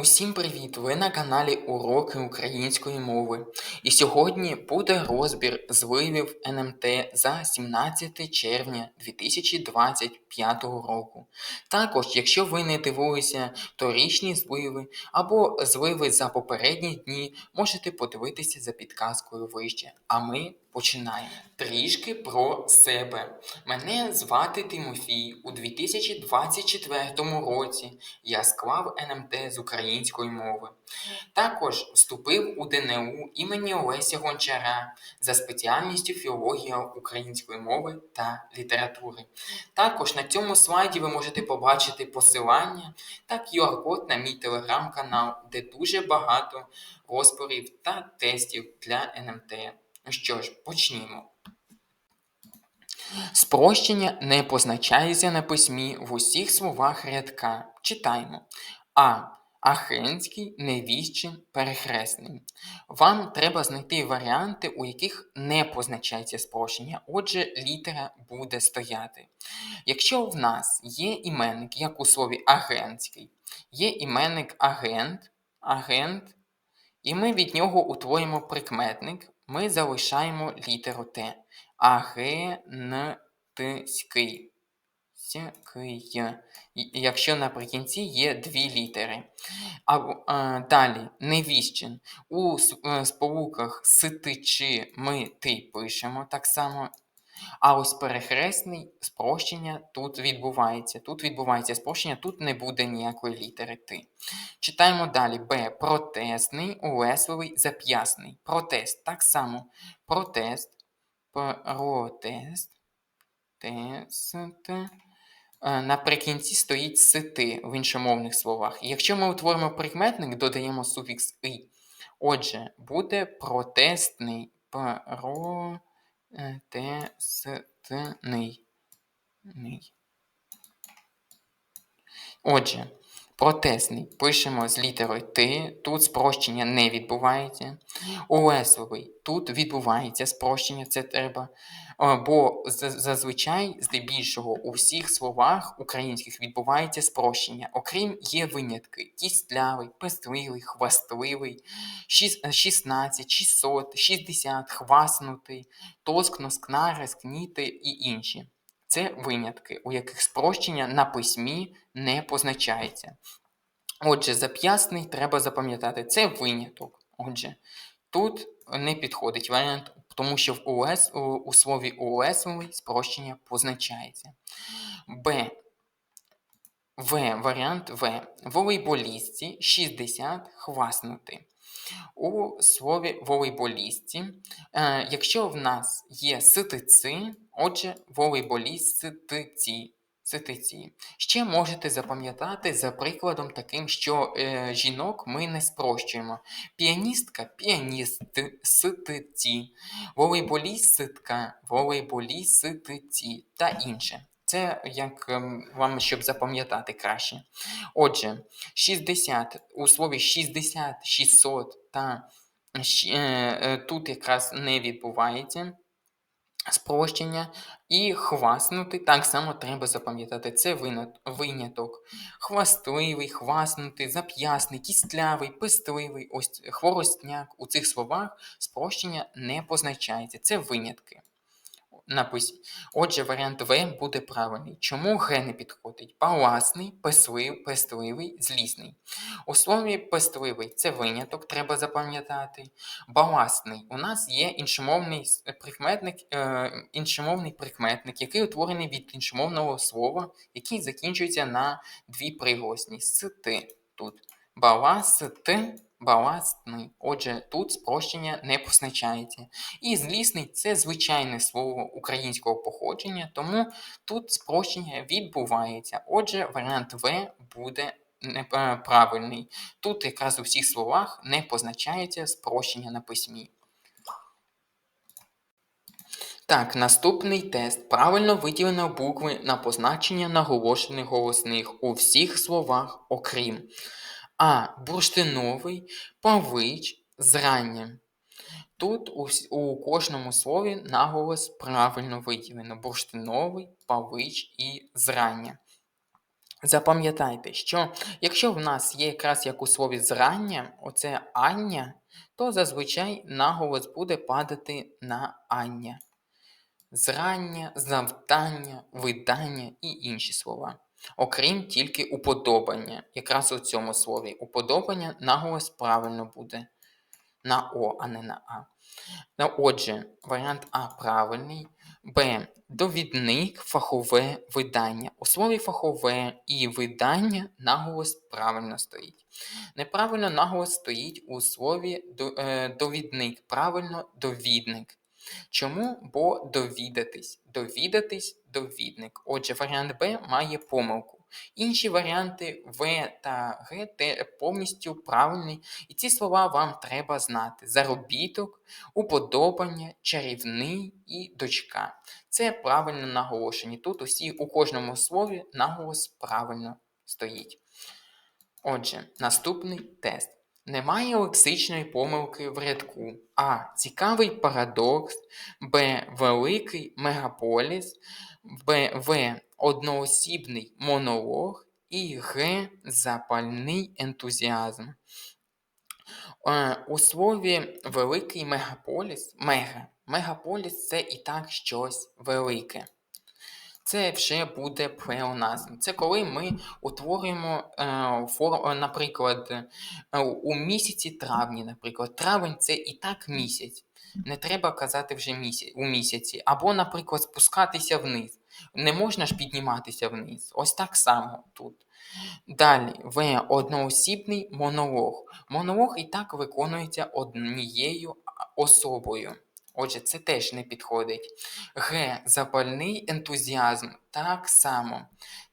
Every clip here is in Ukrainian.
Усім привіт! Ви на каналі Уроки української мови. І сьогодні буде розбір зливів НМТ за 17 червня 2025 року. Також, якщо ви не дивилися торічні зливи або зливи за попередні дні, можете подивитися за підказкою вище. А ми починаємо. Трішки про себе. Мене звати Тимофій. У 2024 році я склав НМТ з української мови. Також вступив у ДНУ імені Олеся Гончара за спеціальністю філологія української мови та літератури. Також на цьому слайді ви можете побачити посилання та QR-код на мій телеграм-канал, де дуже багато розборів та тестів для НМТ. Що ж, почнімо. Спрощення не позначається на письмі в усіх словах рядка. Читаємо. А. Ахенський, невіщин, перехресний. Вам треба знайти варіанти, у яких не позначається спрощення, отже, літера буде стояти. Якщо в нас є іменник, як у слові агентський, є іменник агент, агент, і ми від нього утворюємо прикметник, ми залишаємо літеру Т. Агентський. Якщо наприкінці є дві літери. А, а Далі невіщен. У сполуках сити чи ми ти пишемо так само. А ось перехресний спрощення тут відбувається. Тут відбувається спрощення, тут не буде ніякої літери Т. Читаємо далі Б. Протестний, улесливий, зап'ясний. Протест. Так само. Протест. Протест. Тест. Е, наприкінці стоїть сити в іншомовних словах. Якщо ми утворимо прикметник, додаємо суфікс «и». Отже, буде протестний. Про тестний. Отже, протестний пишемо з літерою Т, тут спрощення не відбувається. Улесливий тут відбувається спрощення, це треба. Бо зазвичай, здебільшого, у всіх словах українських відбувається спрощення. Окрім є винятки: кістлявий, пестливий, хвастливий, 16, 600, 60, хваснутий, тоскно, скнари, скніти і інші. Це винятки, у яких спрощення на письмі не позначається. Отже, зап'ясний треба запам'ятати, це виняток. Отже, тут не підходить варіант, тому що в УС, у, слові улесливий спрощення позначається. Б. В. Варіант В. Волейболістці 60 хваснути. У слові волейболістці, е, якщо в нас є ситици, отже, волейболіст Ситиці. Ще можете запам'ятати за прикладом таким, що е, жінок ми не спрощуємо. Піаністка піаніст ситиці, волейболіст ситка, волейболіст ситиці та інше. Це як ем, вам, щоб запам'ятати краще. Отже, 60 у слові 60, 600 та е, е, тут якраз не відбувається спрощення. І хваснути так само треба запам'ятати. Це виняток. Хвастливий, хваснутий, зап'ясний, кістлявий, пестливий, ось хворостняк. У цих словах спрощення не позначається. Це винятки написі. Отже, варіант В буде правильний. Чому Г не підходить? Паласний, песлив, пестливий, злісний. У слові пестливий це виняток, треба запам'ятати. Баласний. У нас є іншомовний прикметник, е, іншомовний прикметник, який утворений від іншомовного слова, який закінчується на дві приголосні. Сити тут. Баласти баластний. Отже, тут спрощення не позначається. І злісний це звичайне слово українського походження, тому тут спрощення відбувається. Отже, варіант В буде неправильний. Тут якраз у всіх словах не позначається спрощення на письмі. Так, наступний тест. Правильно виділено букви на позначення наголошених голосних у всіх словах, окрім а. Бурштиновий, павич, зрання. Тут у, у кожному слові наголос правильно виділено: бурштиновий, павич і зрання. Запам'ятайте, що якщо в нас є якраз як у слові зрання, оце ання, то зазвичай наголос буде падати на ання. Зрання, завдання, видання і інші слова. Окрім тільки уподобання. Якраз у цьому слові уподобання наголос правильно буде на О, а не на А. Отже, варіант А правильний. Б. Довідник, фахове видання. У слові фахове і видання наголос правильно стоїть. Неправильно наголос стоїть у слові е, довідник. Правильно довідник. Чому? Бо довідатись. Довідатись довідник. Отже, варіант Б має помилку. Інші варіанти В та Г повністю правильні, і ці слова вам треба знати: заробіток, уподобання, чарівний і дочка. Це правильно наголошені. Тут усі у кожному слові наголос правильно стоїть. Отже, наступний тест. Немає лексичної помилки в рядку. А. Цікавий парадокс, Б. Великий мегаполіс. В. Одноосібний монолог і Г. Запальний ентузіазм. Е, У слові великий мегаполіс, мега, мегаполіс це і так щось велике. Це вже буде плеоназм. Це коли ми утворюємо, е, наприклад, е, у місяці травні, наприклад. Травень це і так місяць. Не треба казати вже місяць, у місяці. Або, наприклад, спускатися вниз. Не можна ж підніматися вниз. Ось так само тут. Далі В. Одноосібний монолог. Монолог і так виконується однією особою. Отже, це теж не підходить. Г. Запальний ентузіазм. Так само.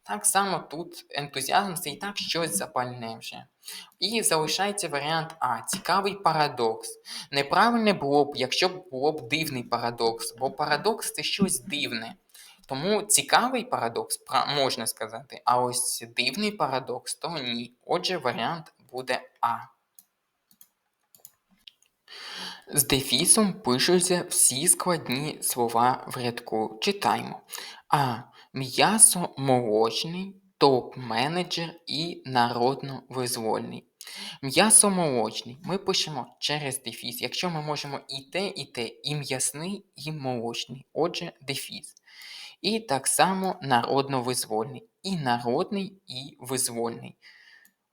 Так само тут ентузіазм це і так щось запальне вже. І залишається варіант А. Цікавий парадокс. Неправильне було б, якщо б було б дивний парадокс, бо парадокс це щось дивне. Тому цікавий парадокс можна сказати, а ось дивний парадокс то ні. Отже, варіант буде А. З дефісом пишуться всі складні слова в рядку. Читаємо. А. М'ясо молочний, топ-менеджер і народно-визвольний. М'ясо молочний. Ми пишемо через дефіс. Якщо ми можемо і те, і те, і м'ясний, і молочний. Отже, дефіс. І так само народно-визвольний. І народний, і визвольний.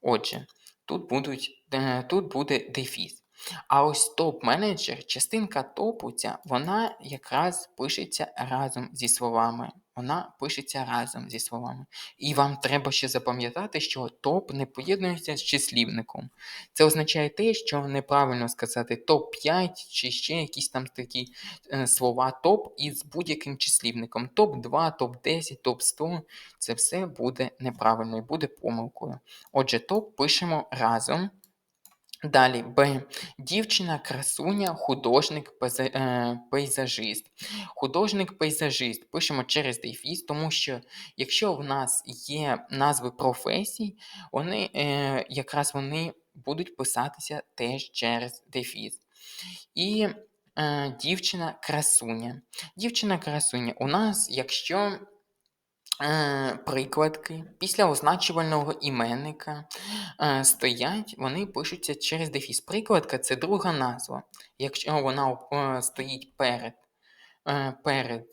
Отже, тут, будуть, е, тут буде дефіс. А ось топ-менеджер, частинка топу ця, вона якраз пишеться разом зі словами. Вона пишеться разом зі словами. І вам треба ще запам'ятати, що топ не поєднується з числівником. Це означає те, що неправильно сказати топ-5 чи ще якісь там такі е, слова топ із будь-яким числівником. Топ-2, топ-10, топ-100. Це все буде неправильно і буде помилкою. Отже, топ пишемо разом. Далі Б. Дівчина, красуня, художник, е, пейзажист. Художник-пейзажист пишемо через дефіс, тому що якщо в нас є назви професій, вони е, якраз вони будуть писатися теж через дефіс. І е, дівчина-красуня. Дівчина-красуня. У нас, якщо е, прикладки після означувального іменника е, стоять, вони пишуться через дефіс. Прикладка це друга назва. Якщо вона е, стоїть перед, перед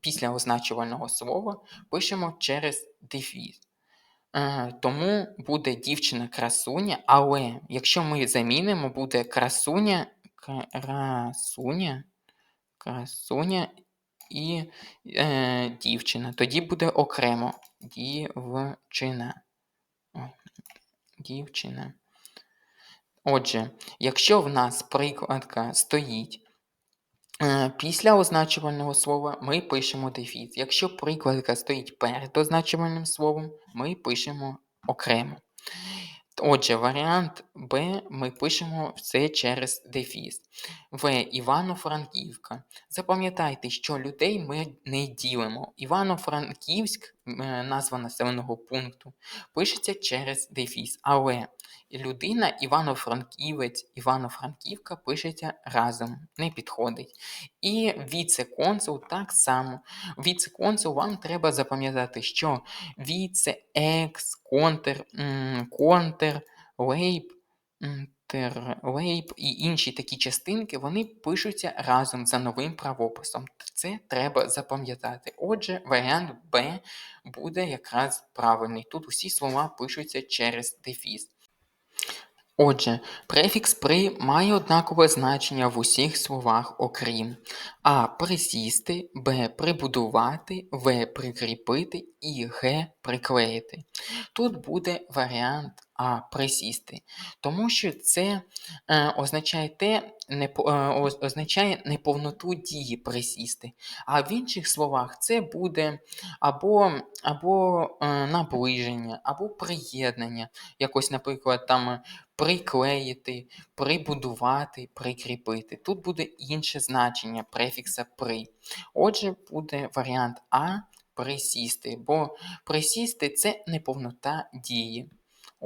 після означувального слова, пишемо через дефіс. Тому буде дівчина-красуня, але якщо ми замінимо, буде красуня, красуня, красуня і е, дівчина. Тоді буде окремо дівчина. Дівчина. Отже, якщо в нас прикладка стоїть е, після означувального слова, ми пишемо дефіс. Якщо прикладка стоїть перед означувальним словом, ми пишемо окремо. Отже, варіант Б ми пишемо все через дефіс. В. Івано-Франківка. Запам'ятайте, що людей ми не ділимо. Івано-Франківськ, е, назва населеного пункту, пишеться через дефіс. Але людина Івано-Франківець, Івано-Франківка пишеться разом, не підходить. І віце-консул так само. Віце-консул вам треба запам'ятати, що віце, екс, контр, контр, лейб, терлейб і інші такі частинки, вони пишуться разом за новим правописом. Це треба запам'ятати. Отже, варіант Б буде якраз правильний. Тут усі слова пишуться через дефіс. Отже, префікс при має однакове значення в усіх словах, окрім а. Присісти, б. Прибудувати, в. Прикріпити і г. Приклеїти. Тут буде варіант А. Присісти, тому що це е, означає те, не, е, означає неповноту дії присісти. А в інших словах це буде або або е, наближення, або приєднання. Якось, наприклад, там приклеїти, прибудувати, прикріпити. Тут буде інше значення префікса при. Отже, буде варіант А присісти, бо присісти це неповнота дії.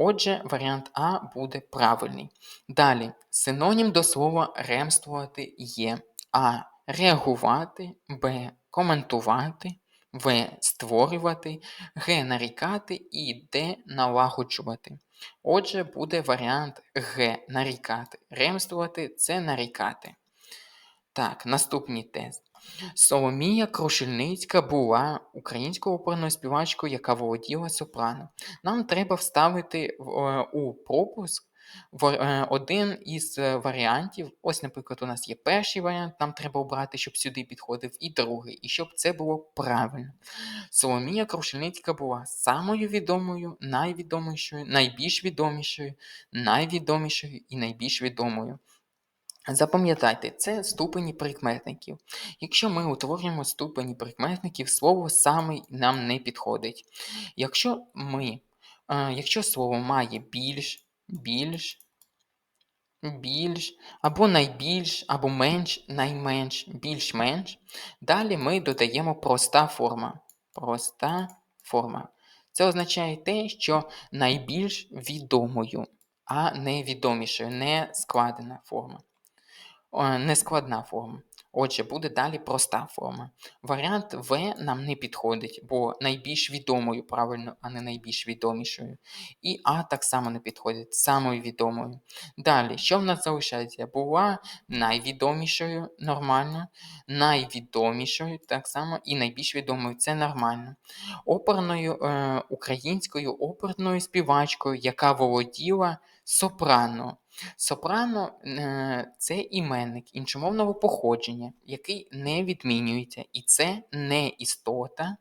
Отже, варіант А буде правильний. Далі, синонім до слова ремствувати є А. Реагувати, Б. Коментувати, В. Створювати, Г. Нарікати і Д. Налагоджувати. Отже, буде варіант Г. Нарікати. Ремствувати це нарікати. Так, наступний тест. Соломія Крушельницька була українською оперною співачкою, яка володіла сопрано. Нам треба вставити е, у пропуск е, один із варіантів. Ось, наприклад, у нас є перший варіант, нам треба обрати, щоб сюди підходив, і другий, і щоб це було правильно. Соломія Крушельницька була самою відомою, найвідомішою, найбільш відомішою, найвідомішою і найбільш відомою. Запам'ятайте, це ступені прикметників. Якщо ми утворюємо ступені прикметників, слово саме нам не підходить. Якщо ми, е, якщо слово має більш, більш, більш, або найбільш, або менш, найменш, більш-менш, далі ми додаємо проста форма. Проста форма. Це означає те, що найбільш відомою, а не відомішою, не складена форма нескладна форма. Отже, буде далі проста форма. Варіант В нам не підходить, бо найбільш відомою, правильно, а не найбільш відомішою. І А так само не підходить, самою відомою. Далі, що в нас залишається? Була найвідомішою нормально, найвідомішою так само і найбільш відомою це нормально. Оперною е, українською оперною співачкою, яка володіла сопрано. Сопрано е, це іменник іншомовного походження, який не відмінюється, і це не істота.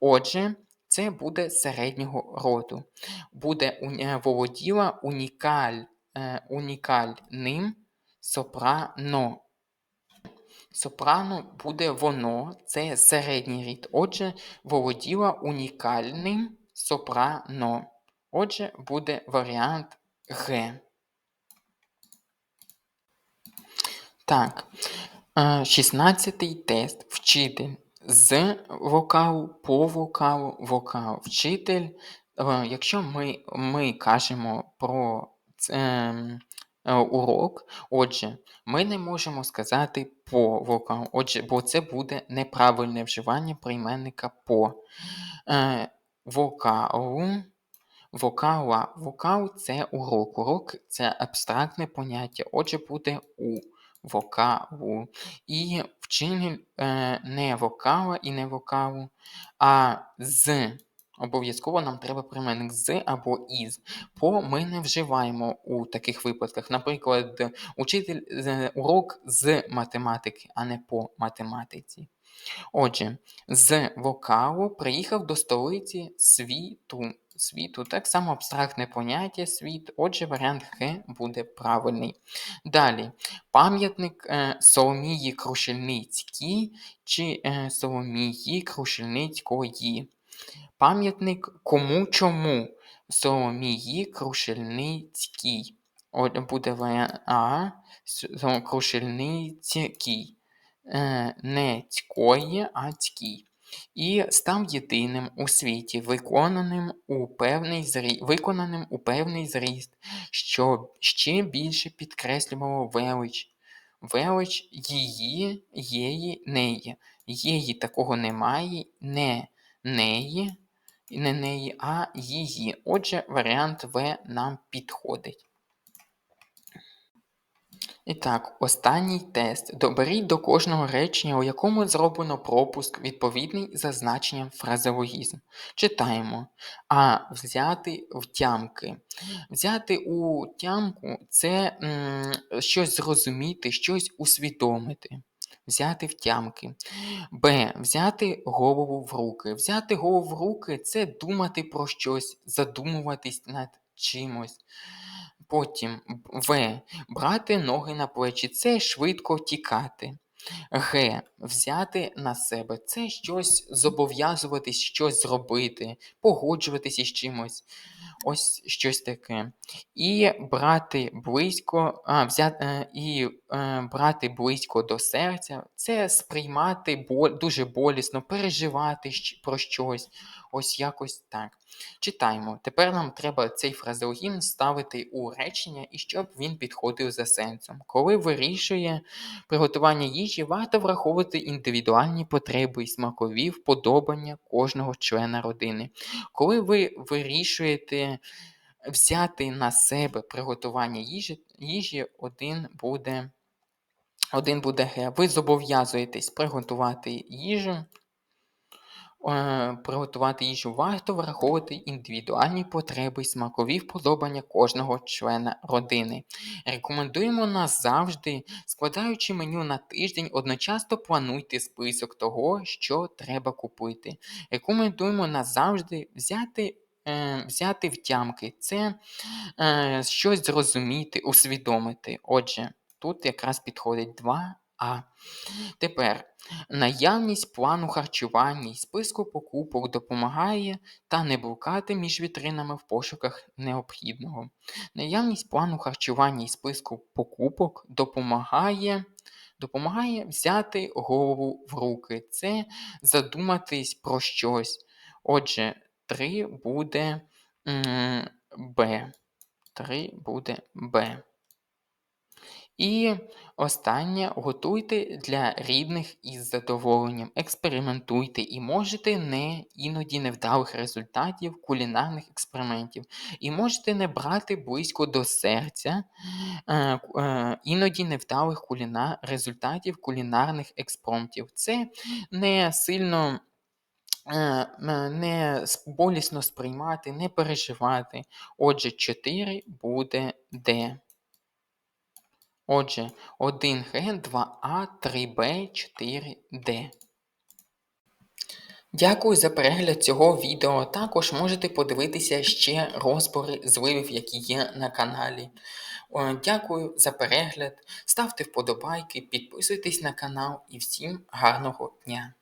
Отже, це буде середнього роду. Буде е, володіла унікаль, е, унікальним сопрано. Сопрано буде воно, це середній рід. Отже, володіла унікальним сопрано. Отже, буде варіант Г. Так, 16-й тест. Вчитель з вокалу по вокалу вокал. Вчитель, е, якщо ми ми кажемо про е, урок, отже, ми не можемо сказати по вокалу, отже, бо це буде неправильне вживання прийменника по е, вокалу. Вокала. Вокал це урок. Урок це абстрактне поняття, отже, буде у вокалу. І вчитель е, не вокала і не вокалу, а з. Обов'язково нам треба прийменник з або із. По ми не вживаємо у таких випадках. Наприклад, учитель урок з математики, а не по математиці. Отже, з вокалу приїхав до столиці світу світу. Так само абстрактне поняття світ, отже, варіант Г буде правильний. Далі, пам'ятник е, Соломії Крушельницькій чи е, Соломії Крушельницької. Пам'ятник кому чому Соломії Крушельницькій. От буде варіант А. Крушельницький. Е, не цької, а цькій. І став єдиним у світі, виконаним у певний зрі... виконаним у певний зріст, що ще більше підкреслювало велич. Велич її, єї, неї. Єї такого немає, не неї, не неї, а її. Отже, варіант В нам підходить. І так, останній тест. Доберіть до кожного речення, у якому зроблено пропуск, відповідний за значенням фразеологізм. Читаємо. А. Взяти в тямки. Взяти у тямку це м, щось зрозуміти, щось усвідомити. Взяти в тямки. Б. Взяти голову в руки. Взяти голову в руки це думати про щось, задумуватись над чимось. Потім В. Брати ноги на плечі це швидко тікати. Г. Взяти на себе це щось зобов'язуватись, щось зробити, погоджуватись із чимось. Ось щось таке. І брати близько, а, взяти, і е, брати близько до серця це сприймати дуже болісно, переживати про щось. Ось якось так. Читаємо. Тепер нам треба цей фразеологізм ставити у речення і щоб він підходив за сенсом. Коли вирішує приготування їжі, варто враховувати індивідуальні потреби і смакові вподобання кожного члена родини. Коли ви вирішуєте взяти на себе приготування їжі, їжі один буде. Один буде Г. Ви зобов'язуєтесь приготувати їжу Е, приготувати їжу варто враховувати індивідуальні потреби і смакові вподобання кожного члена родини. Рекомендуємо назавжди, складаючи меню на тиждень, одночасно плануйте список того, що треба купити. Рекомендуємо назавжди взяти. Е, взяти втямки, це е, щось зрозуміти, усвідомити. Отже, тут якраз підходить 2А. Тепер наявність плану харчування і списку покупок допомагає та не блукати між вітринами в пошуках необхідного. Наявність плану харчування і списку покупок допомагає допомагає взяти голову в руки. Це задуматись про щось. Отже, 3 буде Б. 3 буде Б. І останнє готуйте для рідних із задоволенням, експериментуйте і можете не іноді невдалих результатів кулінарних експериментів. І можете не брати близько до серця е, е, іноді невдалих кулінар... результатів кулінарних експромтів. Це не сильно. Е, не болісно сприймати, не переживати. Отже, 4 буде Д. Отже, 1Г, 2А, 3Б, 4Д. Дякую за перегляд цього відео. Також можете подивитися ще розбори зливів, які є на каналі. Дякую за перегляд. Ставте вподобайки, підписуйтесь на канал і всім гарного дня!